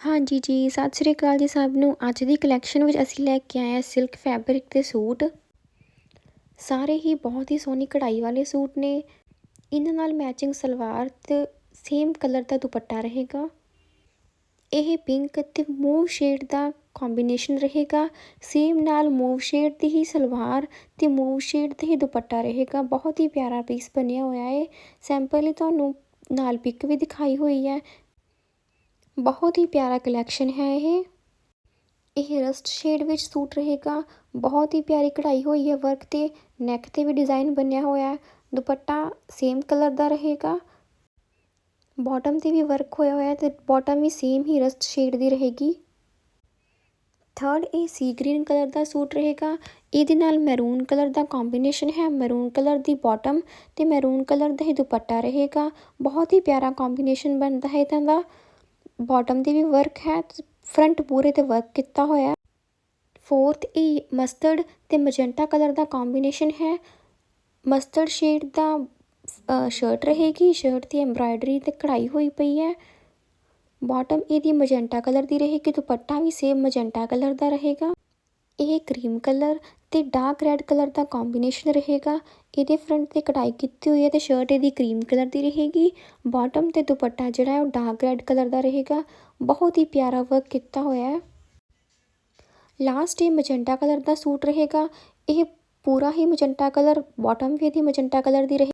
ਹਾਂਜੀ ਜੀ, ਸਤਿ ਸ਼੍ਰੀ ਅਕਾਲ ਜੀ ਸਭ ਨੂੰ। ਅੱਜ ਦੀ ਕਲੈਕਸ਼ਨ ਵਿੱਚ ਅਸੀਂ ਲੈ ਕੇ ਆਏ ਹਾਂ ਸਿਲਕ ਫੈਬਰਿਕ ਦੇ ਸੂਟ। ਸਾਰੇ ਹੀ ਬਹੁਤ ਹੀ ਸੋਹਣੀ ਕਢਾਈ ਵਾਲੇ ਸੂਟ ਨੇ। ਇਹਨਾਂ ਨਾਲ ਮੈਚਿੰਗ ਸਲਵਾਰ ਤੇ ਸੇਮ ਕਲਰ ਦਾ ਦੁਪੱਟਾ ਰਹੇਗਾ। ਇਹ ਪਿੰਕ ਤੇ ਮੂਵ ਸ਼ੇਡ ਦਾ ਕੰਬੀਨੇਸ਼ਨ ਰਹੇਗਾ। ਸੇਮ ਨਾਲ ਮੂਵ ਸ਼ੇਡ ਦੀ ਹੀ ਸਲਵਾਰ ਤੇ ਮੂਵ ਸ਼ੇਡ ਦੇ ਹੀ ਦੁਪੱਟਾ ਰਹੇਗਾ। ਬਹੁਤ ਹੀ ਪਿਆਰਾ ਪੀਸ ਬਣਿਆ ਹੋਇਆ ਹੈ ਸੈਂਪਲ ਹੀ ਤੁਹਾਨੂੰ ਨਾਲ ਪਿਕ ਵੀ ਦਿਖਾਈ ਹੋਈ ਹੈ। ਬਹੁਤ ਹੀ ਪਿਆਰਾ ਕਲੈਕਸ਼ਨ ਹੈ ਇਹ ਇਹ ਰਸਟ ਸ਼ੇਡ ਵਿੱਚ ਸੂਟ ਰਹੇਗਾ ਬਹੁਤ ਹੀ ਪਿਆਰੀ ਕਢਾਈ ਹੋਈ ਹੈ ਵਰਕ ਤੇ ਨੈਕ ਤੇ ਵੀ ਡਿਜ਼ਾਈਨ ਬਣਿਆ ਹੋਇਆ ਹੈ ਦੁਪੱਟਾ ਸੇਮ ਕਲਰ ਦਾ ਰਹੇਗਾ ਬਾਟਮ ਤੇ ਵੀ ਵਰਕ ਹੋਇਆ ਹੋਇਆ ਤੇ ਬਾਟਮ ਵੀ ਸੇਮ ਹੀ ਰਸਟ ਸ਼ੇਡ ਦੀ ਰਹੇਗੀ ਥਰਡ ਇਹ ਸੀ ਗ੍ਰੀਨ ਕਲਰ ਦਾ ਸੂਟ ਰਹੇਗਾ ਇਹਦੇ ਨਾਲ ਮੈਰੂਨ ਕਲਰ ਦਾ ਕੰਬੀਨੇਸ਼ਨ ਹੈ ਮੈਰੂਨ ਕਲਰ ਦੀ ਬਾਟਮ ਤੇ ਮੈਰੂਨ ਕਲਰ ਦਾ ਹੀ ਦੁਪੱਟਾ ਰਹੇਗਾ ਬਹੁਤ ਹੀ ਪਿਆਰਾ ਕੰਬੀਨੇਸ਼ਨ ਬਣਦਾ ਹੈ ਇਹਦਾ ਦਾ ਬਾਟਮ ਦੀ ਵੀ ਵਰਕ ਹੈ ਫਰੰਟ ਪੂਰੇ ਤੇ ਵਰਕ ਕੀਤਾ ਹੋਇਆ ਫੋਰਥ ਇਹ ਮਸਟਰਡ ਤੇ ਮਜੈਂਟਾ ਕਲਰ ਦਾ ਕੰਬੀਨੇਸ਼ਨ ਹੈ। ਮਸਟਰਡ ਸ਼ੇਡ ਦਾ ਸ਼ਰਟ ਰਹੇਗੀ ਸ਼ਰਟ ਦੀ ਐਮਬਰਾਇਡਰੀ ਤੇ ਕਢਾਈ ਹੋਈ ਪਈ ਹੈ। ਬਾਟਮ ਇਹਦੀ ਮਜੈਂਟਾ ਕਲਰ ਦੀ ਰਹੇਗੀ, ਦੁਪੱਟਾ ਵੀ ਸੇਮ ਮਜੈਂਟਾ ਕਲਰ ਦਾ ਰਹੇਗਾ। ਇਹ ਕਰੀਮ ਕਲਰ ਤੇ ਡਾਰਕ ਰੈੱਡ ਕਲਰ ਦਾ ਕੰਬੀਨੇਸ਼ਨ ਰਹੇਗਾ। ਇਹਦੇ ਫਰੰਟ ਤੇ ਕਟਾਈ ਕੀਤੀ ਹੋਈ ਹੈ ਤੇ ਸ਼ਰਟ ਇਹਦੀ ਕਰੀਮ ਕਲਰ ਦੀ ਰਹੇਗੀ। ਬਾਟਮ ਤੇ ਦੁਪੱਟਾ ਜਿਹੜਾ ਹੈ ਉਹ ਡਾਰਕ ਰੈੱਡ ਕਲਰ ਦਾ ਰਹੇਗਾ। ਬਹੁਤ ਹੀ ਪਿਆਰਾ ਵਰਕ ਕੀਤਾ ਹੋਇਆ ਹੈ। ਲਾਸਟ ਇਹ ਮਜੰਟਾ ਕਲਰ ਦਾ ਸੂਟ ਰਹੇਗਾ। ਇਹ ਪੂਰਾ ਹੀ ਮਜੰਟਾ ਕਲਰ ਬਾਟਮ ਵੀ ਇਹਦੀ ਮਜੰਟਾ ਕਲਰ ਦੀ ਰਹੇ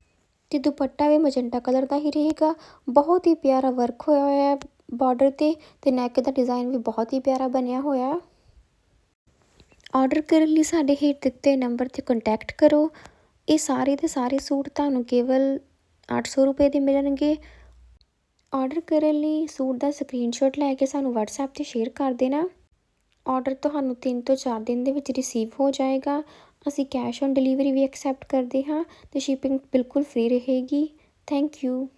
ਤੇ ਦੁਪੱਟਾ ਵੀ ਮਜੰਟਾ ਕਲਰ ਦਾ ਹੀ ਰਹੇਗਾ। ਬਹੁਤ ਹੀ ਪਿਆਰਾ ਵਰਕ ਹੋਇਆ ਹੋਇਆ ਹੈ ਬਾਰਡਰ ਤੇ ਤੇ ਨੈਕ ਦਾ ਡਿਜ਼ਾਈਨ ਵੀ ਬਹੁਤ ਹੀ ਪਿਆਰਾ ਬਣਿਆ ਹੋਇਆ ਹੈ। ਆਰਡਰ ਕਰਨ ਲਈ ਸਾਡੇ ਹੇਠ ਦਿੱਤੇ ਨੰਬਰ ਤੇ ਕੰਟੈਕਟ ਕਰੋ। ਇਹ ਸਾਰੇ ਦੇ ਸਾਰੇ ਸੂਟ ਤੁਹਾਨੂੰ ਕੇਵਲ 800 ਰੁਪਏ ਦੇ ਮਿਲਣਗੇ। ਆਰਡਰ ਕਰਨ ਲਈ ਸੂਟ ਦਾ ਸਕਰੀਨਸ਼ਾਟ ਲੈ ਕੇ ਸਾਨੂੰ WhatsApp ਤੇ ਸ਼ੇਅਰ ਕਰ ਦੇਣਾ। ਆਰਡਰ ਤੁਹਾਨੂੰ 3 ਤੋਂ 4 ਦਿਨ ਦੇ ਵਿੱਚ ਰਿਸੀਵ ਹੋ ਜਾਏਗਾ। ਅਸੀਂ ਕੈਸ਼ ਔਨ ਡਿਲੀਵਰੀ ਵੀ ਐਕਸੈਪਟ ਕਰਦੇ ਹਾਂ ਤੇ ਸ਼ਿਪਿੰਗ ਬਿਲਕੁਲ ਫ੍ਰੀ ਰਹੇਗੀ। Thank you